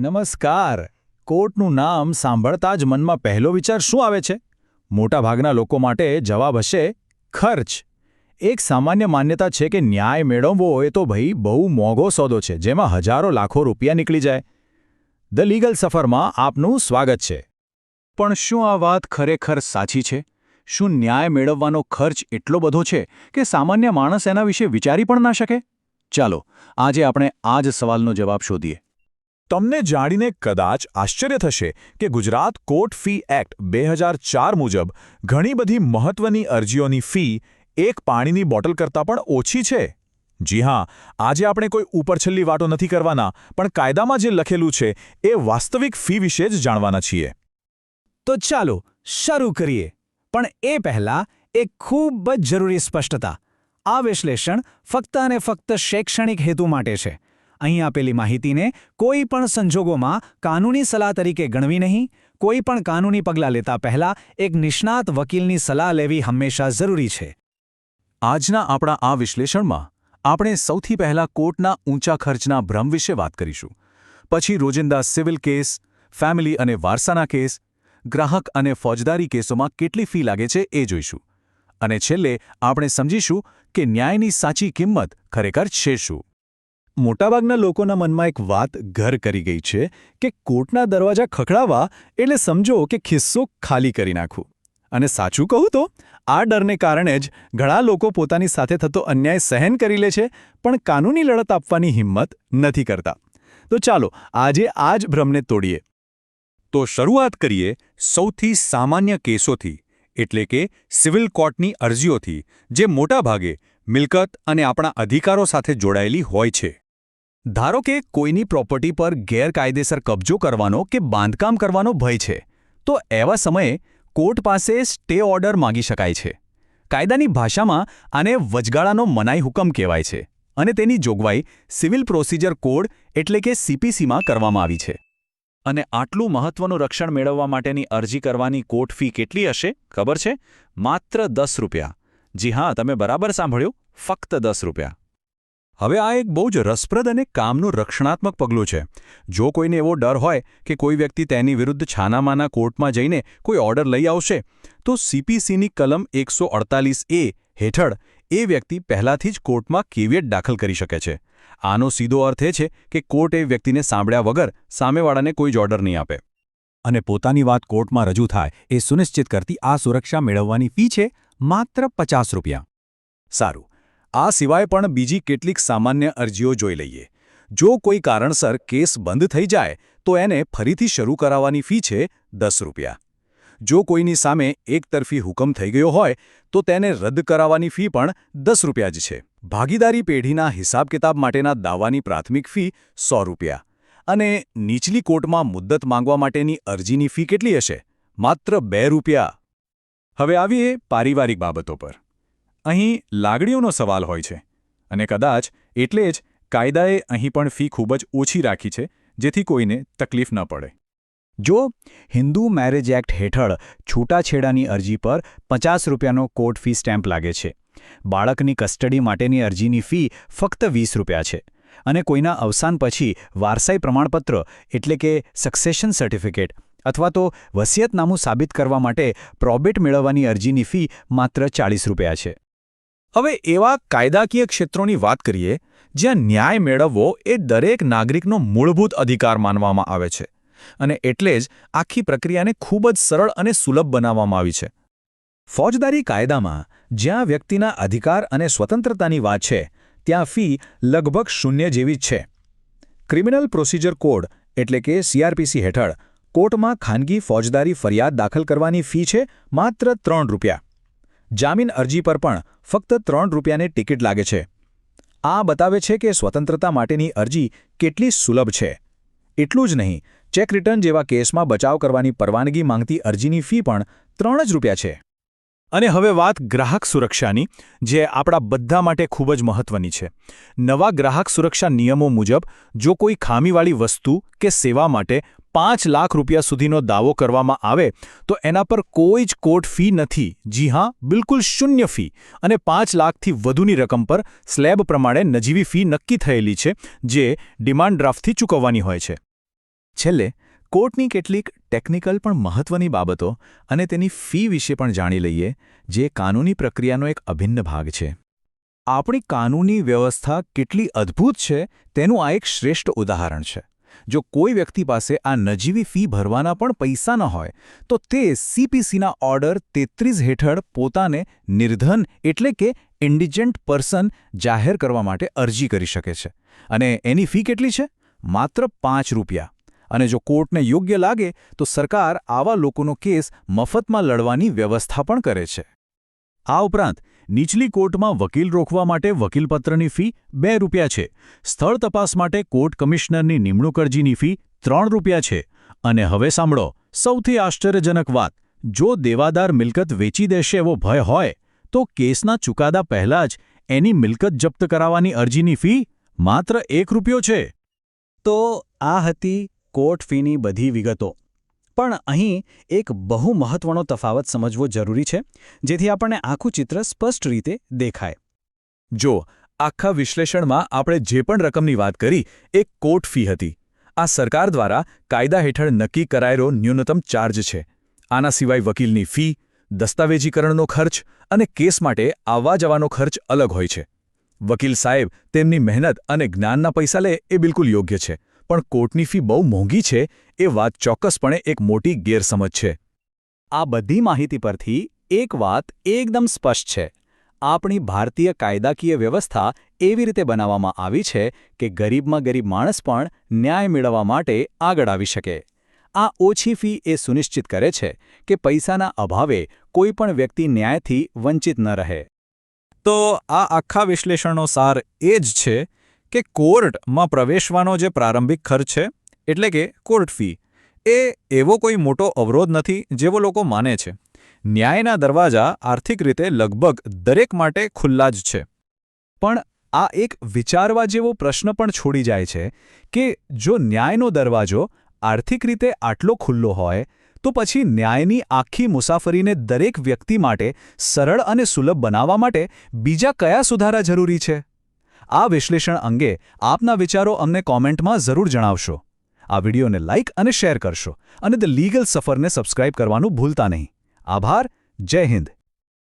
નમસ્કાર. કોર્ટનું નામ સાંભળતા જ મનમાં પહેલો વિચાર શું આવે છે? મોટાભાગના લોકો માટે જવાબ હશે, ખર્ચ. એક સામાન્ય માન્યતા છે કે ન્યાય મેળવવો હોય તો ભાઈ બહુ મોંઘો સોદો છે, જેમાં હજારો લાખો રૂપિયા નીકળી જાય. ધ લીગલ સફરમાં આપનું સ્વાગત છે. પણ શું આ વાત ખરેખર સાચી છે? શું ન્યાય મેળવવાનો ખર્ચ એટલો બધો છે કે સામાન્ય માણસ એના વિશે વિચારી પણ ના શકે? ચાલો, આજે આપણે આ જ સવાલનો જવાબ શોધીએ. તમને જાણીને કદાચ આશ્ચર્ય થશે કે ગુજરાત કોર્ટ ફી એક્ટ બે મુજબ ઘણી બધી મહત્વની અરજીઓની ફી એક પાણીની બોટલ કરતાં પણ ઓછી છે. જી હા, આજે આપણે કોઈ ઉપરછલ્લી વાતો નથી કરવાના, પણ કાયદામાં જે લખેલું છે એ વાસ્તવિક ફી વિશે જ જાણવાના છીએ. તો ચાલો શરૂ કરીએ. પણ એ પહેલા એક ખૂબ જ જરૂરી સ્પષ્ટતા. આ વિશ્લેષણ ફક્ત અને ફક્ત શૈક્ષણિક હેતુ માટે છે. અહીં આપેલી માહિતીને કોઈ પણ સંજોગોમાં કાનૂની સલાહ તરીકે ગણવી નહીં. કોઈ પણ કાનૂની પગલાં લેતા પહેલા એક નિષ્ણાત વકીલની સલાહ લેવી હંમેશા જરૂરી છે. આજના આપણા આ વિશ્લેષણમાં આપણે સૌથી પહેલા કોર્ટના ઊંચા ખર્ચના ભ્રમ વિશે વાત કરીશું. પછી રોજિંદા સિવિલ કેસ, ફેમિલી અને વારસાના કેસ, ગ્રાહક અને ફોજદારી કેસોમાં કેટલી ફી લાગે છે એ જોઈશું. અને છેલ્લે આપણે સમજીશું કે ન્યાયની સાચી કિંમત ખરેખર છે શું. મોટાભાગના લોકોના મનમાં એક વાત ઘર કરી ગઈ છે કે કોર્ટના દરવાજા ખખડાવવા એટલે સમજો કે ખિસ્સો ખાલી કરી નાખું. અને સાચું કહું તો, આ ડરને કારણે જ ઘણા લોકો પોતાની સાથે થતો અન્યાય સહન કરી લે છે, પણ કાનૂની લડત આપવાની હિંમત નથી કરતા. તો ચાલો, આજે આ જ ભ્રમને તોડીએ. તો શરૂઆત કરીએ સૌથી સામાન્ય કેસોથી, એટલે કે સિવિલ કોર્ટની અરજીઓથી, જે મોટાભાગે મિલકત અને આપણા અધિકારો સાથે જોડાયેલી હોય છે. ધારો કે કોઈની પ્રોપર્ટી પર ગેરકાયદેસર કબજો કરવાનો કે બાંધકામ કરવાનો ભય છે, તો એવા સમયે કોર્ટ પાસે સ્ટે ઓર્ડર માંગી શકાય છે. કાયદાની ભાષામાં આને વચગાળાનો મનાઈ હુકમ કહેવાય છે અને તેની જોગવાઈ સિવિલ પ્રોસિજર કોડ એટલે કે સીપીસીમાં કરવામાં આવી છે. અને આટલું મહત્વનું રક્ષણ મેળવવા માટેની અરજી કરવાની કોર્ટ ફી કેટલી હશે, ખબર છે? માત્ર દસ રૂપિયા. જી હા, તમે બરાબર સાંભળ્યું? ફક્ત દસ રૂપિયા. હવે આ એક બહુ જ રસપ્રદ અને કામનું રક્ષણાત્મક પગલું છે. જો કોઈને એવો ડર હોય કે કોઈ વ્યક્તિ તેની વિરુદ્ધ છાનામાના કોર્ટમાં જઈને કોઈ ઓર્ડર લઈ આવશે, તો સીપીસીની કલમ એકસો એ હેઠળ એ વ્યક્તિ પહેલાથી જ કોર્ટમાં કેવિયટ દાખલ કરી શકે છે. આનો સીધો અર્થ એ છે કે કોર્ટ એ વ્યક્તિને સાંભળ્યા વગર સામેવાળાને કોઈ જ ઓર્ડર નહીં આપે. અને પોતાની વાત કોર્ટમાં રજૂ થાય એ સુનિશ્ચિત કરતી આ સુરક્ષા મેળવવાની ફી છે માત્ર પચાસ રૂપિયા. સારું. આ સિવાય પણ બીજી કેટલીક સામાન્ય અરજીઓ જોઈ લઈએ. જો કોઈ કારણસર કેસ બંધ થઈ જાય, તો એને ફરીથી શરૂ કરાવવાની ફી છે દસ રૂપિયા. જો કોઈની સામે એકતરફી હુકમ થઈ ગયો હોય, તો તેને રદ કરાવવાની ફી પણ દસ રૂપિયા જ છે. ભાગીદારી પેઢીના હિસાબ કિતાબ માટેના દાવાની પ્રાથમિક ફી સો રૂપિયા. અને નીચલી કોર્ટમાં મુદ્દત માંગવા માટેની અરજીની ફી કેટલી હશે? માત્ર બે રૂપિયા. હવે આવીએ પારિવારિક બાબતો પર. અહીં લાગણીઓનો સવાલ હોય છે અને કદાચ એટલે જ કાયદાએ અહીં પણ ફી ખૂબ જ ઓછી રાખી છે, જેથી કોઈને તકલીફ ન પડે. જો હિન્દુ મેરેજ એક્ટ હેઠળ છૂટાછેડાની અરજી પર પચાસ રૂપિયાનો કોર્ટ ફી સ્ટેમ્પ લાગે છે, બાળકની કસ્ટડી માટેની અરજીની ફી ફક્ત વીસ રૂપિયા છે અને કોઈના અવસાન પછી વારસાઈ પ્રમાણપત્ર એટલે કે સક્સેશન સર્ટિફિકેટ અથવા તો વસિયતનામું સાબિત કરવા માટે પ્રોબેટ મેળવવાની અરજીની ફી માત્ર ચાળીસ રૂપિયા છે. હવે એવા કાયદાકીય ક્ષેત્રોની વાત કરીએ, જ્યાં ન્યાય મેળવવો એ દરેક નાગરિકનો મૂળભૂત અધિકાર માનવામાં આવે છે. અને એટલે જ આખી પ્રક્રિયાને ખૂબ જ સરળ અને સુલભ બનાવવામાં આવી છે. ફોજદારી કાયદામાં જ્યાં વ્યક્તિના અધિકાર અને સ્વતંત્રતાની વાત છે, ત્યાં ફી લગભગ શૂન્ય જેવી જ છે. ક્રિમિનલ પ્રોસિજર કોડ એટલે કે સીઆરપીસી હેઠળ કોર્ટમાં ખાનગી ફોજદારી ફરિયાદ દાખલ કરવાની ફી છે માત્ર ત્રણ રૂપિયા. જામીન અરજી પર પણ ફક્ત ત્રણ રૂપિયાની ટિકિટ લાગે છે. આ બતાવે છે કે સ્વતંત્રતા માટેની અરજી કેટલી સુલભ છે. એટલું જ નહીં, ચેક રિટર્ન જેવા કેસમાં બચાવ કરવાની પરવાનગી માંગતી અરજીની ફી પણ ત્રણ જ રૂપિયા છે. અને હવે વાત ગ્રાહક સુરક્ષાની, જે આપણા બધા માટે ખૂબ જ મહત્વની છે. નવા ગ્રાહક સુરક્ષા નિયમો મુજબ, જો કોઈ ખામીવાળી વસ્તુ કે સેવા માટે પાંચ લાખ રૂપિયા સુધીનો દાવો કરવામાં આવે, તો એના પર કોઈ જ કોર્ટ ફી નથી. જી હા, બિલકુલ શૂન્ય ફી. અને પાંચ લાખથી વધુની રકમ પર સ્લેબ પ્રમાણે નજીવી ફી નક્કી થયેલી છે, જે ડિમાન્ડ ડ્રાફ્ટથી ચૂકવવાની હોય છે. છેલ્લે, કોર્ટની કેટલીક ટેકનિકલ પણ મહત્વની બાબતો અને તેની ફી વિશે પણ જાણી લઈએ, જે કાનૂની પ્રક્રિયાનો એક અભિન્ન ભાગ છે. આપણી કાનૂની વ્યવસ્થા કેટલી અદ્ભુત છે, તેનું આ એક શ્રેષ્ઠ ઉદાહરણ છે. જો કોઈ વ્યક્તિ પાસે આ નજીવી ફી ભરવાના પણ પૈસા ન હોય, તો તે સીપીસીના ઓર્ડર તેત્રીસ હેઠળ પોતાને નિર્ધન એટલે કે ઇન્ડિજન્ટ પર્સન જાહેર કરવા માટે અરજી કરી શકે છે. અને એની ફી કેટલી છે? માત્ર પાંચ રૂપિયા. અને જો કોર્ટને યોગ્ય લાગે, તો સરકાર આવા લોકોનો કેસ મફતમાં લડવાની વ્યવસ્થા પણ કરે છે. આ ઉપરાંત નીચલી કોર્ટમાં વકીલ રોકવા માટે વકીલપત્રની ફી બે રૂપિયા છે. સ્થળ તપાસ માટે કોર્ટ કમિશનરની નિમણૂક અરજીની ફી ત્રણ રૂપિયા છે. અને હવે સાંભળો, સૌથી આશ્ચર્યજનક વાત, જો દેવાદાર મિલકત વેચી દેશે એવો ભય હોય, તો કેસના ચુકાદા પહેલાં જ એની મિલકત જપ્ત કરાવવાની અરજીની ફી માત્ર એક રૂપિયો છે. તો આ હતી કોર્ટ ફીની બધી વિગતો. પણ અહીં એક બહુ મહત્વનો તફાવત સમજવો જરૂરી છે, જેથી આપણને આખું ચિત્ર સ્પષ્ટ રીતે દેખાય. જો, આખા વિશ્લેષણમાં આપણે જે પણ રકમની વાત કરી એ કોર્ટ ફી હતી. આ સરકાર દ્વારા કાયદા હેઠળ નક્કી કરાયેલો ન્યૂનતમ ચાર્જ છે. આના સિવાય વકીલની ફી, દસ્તાવેજીકરણનો ખર્ચ અને કેસ માટે આવવા જવાનો ખર્ચ અલગ હોય છે. વકીલ સાહેબ તેમની મહેનત અને જ્ઞાનના પૈસા લે એ બિલકુલ યોગ્ય છે. પણ કોર્ટની ફી બહુ મોંઘી છે એ વાત ચોક્કસપણે એક મોટી ગેરસમજ છે. આ બધી માહિતી પરથી એક વાત એકદમ સ્પષ્ટ છે. આપણી ભારતીય કાયદાકીય વ્યવસ્થા એવી રીતે બનાવવામાં આવી છે કે ગરીબમાં ગરીબ માણસ પણ ન્યાય મેળવવા માટે આગળ આવી શકે. આ ઓછી ફી એ સુનિશ્ચિત કરે છે કે પૈસાના અભાવે કોઈ પણ વ્યક્તિ ન્યાયથી વંચિત ન રહે. તો આ આખા વિશ્લેષણનો સાર એ જ છે કે કોર્ટમાં પ્રવેશવાનો જે પ્રારંભિક ખર્ચ છે, એટલે કે કોર્ટ ફી, એ એવો કોઈ મોટો અવરોધ નથી જેવો લોકો માને છે. ન્યાયના દરવાજા આર્થિક રીતે લગભગ દરેક માટે ખુલ્લા જ છે. પણ આ એક વિચારવા જેવો પ્રશ્ન પણ છોડી જાય છે કે જો ન્યાયનો દરવાજો આર્થિક રીતે આટલો ખુલ્લો હોય, તો પછી ન્યાયની આખી મુસાફરીને દરેક વ્યક્તિ માટે સરળ અને સુલભ બનાવવા માટે બીજા કયા સુધારા જરૂરી છે? આ વિશ્લેષણ અંગે આપના વિચારો અમને કોમેન્ટમાં જરૂર જણાવશો. આ વિડીયોને લાઇક અને શેર કરશો અને ધ લીગલ સફરને સબસ્ક્રાઇબ કરવાનું ભૂલતા નહીં. આભાર, જય હિન્દ.